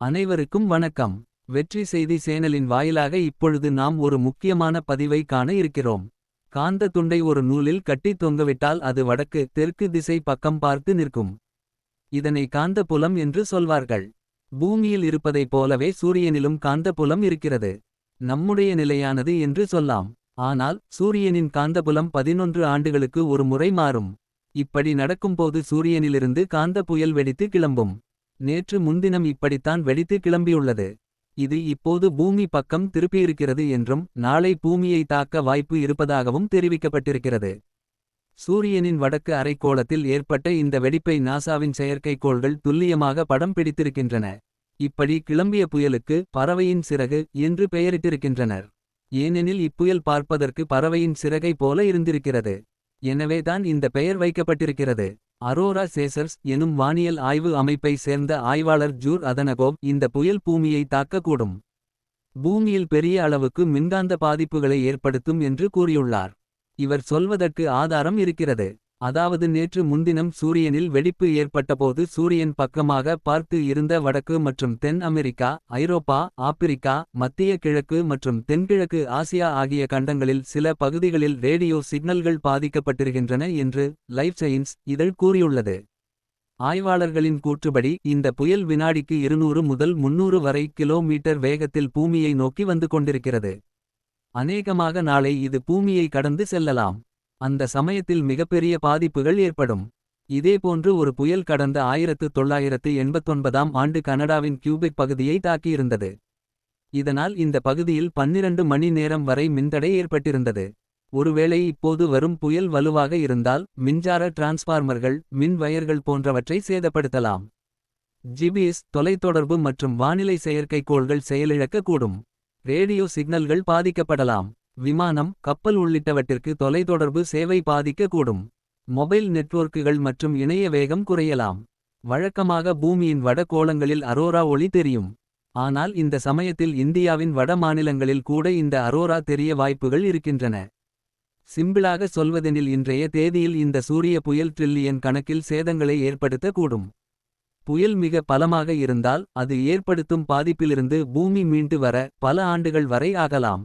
அனைவருக்கும் வணக்கம். வெற்றி செய்தி சேனலின் வாயிலாக இப்பொழுது நாம் ஒரு முக்கியமான பதிவை காண இருக்கிறோம். காந்த துண்டை ஒரு நூலில் கட்டி தொங்கவிட்டால் அது வடக்கு தெற்கு திசை பக்கம் பார்த்து நிற்கும். இதனை காந்த புலம் என்று சொல்வார்கள். பூமியில் இருப்பதைப் போலவே சூரியனிலும் காந்த புலம் இருக்கிறது. நம்முடைய நிலையானது என்று சொல்லாம். ஆனால் சூரியனின் காந்தபுலம் பதினொன்று ஆண்டுகளுக்கு ஒரு முறை மாறும். இப்படி நடக்கும்போது சூரியனிலிருந்து காந்த புயல் வெடித்து கிளம்பும். நேற்று முன்தினம் இப்படித்தான் வெடித்து கிளம்பியுள்ளது. இது இப்போது பூமி பக்கம் திருப்பியிருக்கிறது என்றும் நாளை பூமியை தாக்க வாய்ப்பு இருப்பதாகவும் தெரிவிக்கப்பட்டிருக்கிறது. சூரியனின் வடக்கு அரைக்கோளத்தில் ஏற்பட்ட இந்த வெடிப்பை நாசாவின் செயற்கைக்கோள்கள் துல்லியமாக படம் பிடித்திருக்கின்றன. இப்படி கிளம்பிய புயலுக்கு பறவையின் சிறகு என்று பெயரிட்டிருக்கின்றனர். ஏனெனில் இப்புயல் பார்ப்பதற்கு பறவையின் சிறகை போல இருந்திருக்கிறது. எனவேதான் இந்த பெயர் வைக்கப்பட்டிருக்கிறது. அரோரா சேசர்ஸ் எனும் வானியல் ஆய்வு அமைப்பை சேர்ந்த ஆய்வாளர் ஜூர் அதனகோவ் இந்த புயல் பூமியை தாக்கக்கூடும். பூமியில் பெரிய அளவுக்கு மின்காந்த பாதிப்புகளை ஏற்படுத்தும் என்று கூறியுள்ளார். இவர் சொல்வதற்கு ஆதாரம் இருக்கிறது. அதாவது நேற்று முன்தினம் சூரியனில் வெடிப்பு ஏற்பட்டபோது சூரியன் பக்கமாக பார்த்து இருந்த வடக்கு மற்றும் தென் அமெரிக்கா ஐரோப்பா ஆப்பிரிக்கா மத்திய கிழக்கு மற்றும் தென்கிழக்கு ஆசியா ஆகிய கண்டங்களில் சில பகுதிகளில் ரேடியோ சிக்னல்கள் பாதிக்கப்பட்டிருக்கின்றன என்று லைஃப் சயின்ஸ் இதழ் கூறியுள்ளது. ஆய்வாளர்களின் கூற்றுப்படி இந்த புயல் வினாடிக்கு இருநூறு முதல் முன்னூறு வரை கிலோமீட்டர் வேகத்தில் பூமியை நோக்கி வந்து கொண்டிருக்கிறது. அநேகமாக நாளை இது பூமியை கடந்து செல்லலாம். அந்த சமயத்தில் மிகப்பெரிய பாதிப்புகள் ஏற்படும். இதேபோன்று ஒரு புயல் கடந்த ஆயிரத்து தொள்ளாயிரத்து எண்பத்தொன்பதாம் ஆண்டு கனடாவின் கியூபெக் பகுதியை தாக்கியிருந்தது. இதனால் இந்த பகுதியில் பன்னிரண்டு மணி நேரம் வரை மின்தடை ஏற்பட்டிருந்தது. ஒருவேளை இப்போது வரும் புயல் வலுவாக இருந்தால் மின்சார டிரான்ஸ்பார்மர்கள் மின் வயர்கள் போன்றவற்றை சேதப்படுத்தலாம். ஜிபிஎஸ் தொலைத்தொடர்பு மற்றும் வானிலை செயற்கைக்கோள்கள் செயலிழக்கக்கூடும். ரேடியோ சிக்னல்கள் பாதிக்கப்படலாம். விமானம் கப்பல் உள்ளிட்டவற்றிற்கு தொலைத்தொடர்பு சேவை பாதிக்கக்கூடும். மொபைல் நெட்வொர்க்குகள் மற்றும் இணைய வேகம் குறையலாம். வழக்கமாக பூமியின் வட கோளங்களில் அரோரா ஒளி தெரியும். ஆனால் இந்த சமயத்தில் இந்தியாவின் வட மாநிலங்களில் கூட இந்த அரோரா தெரிய வாய்ப்புகள் இருக்கின்றன. சிம்பிளாக சொல்வதெனில் இன்றைய தேதியில் இந்த சூரிய புயல் ட்ரில்லியன் கணக்கில் சேதங்களை ஏற்படுத்தக்கூடும். புயல் மிக பலமாக இருந்தால் அது ஏற்படுத்தும் பாதிப்பிலிருந்து பூமி மீண்டு வர பல ஆண்டுகள் வரை ஆகலாம்.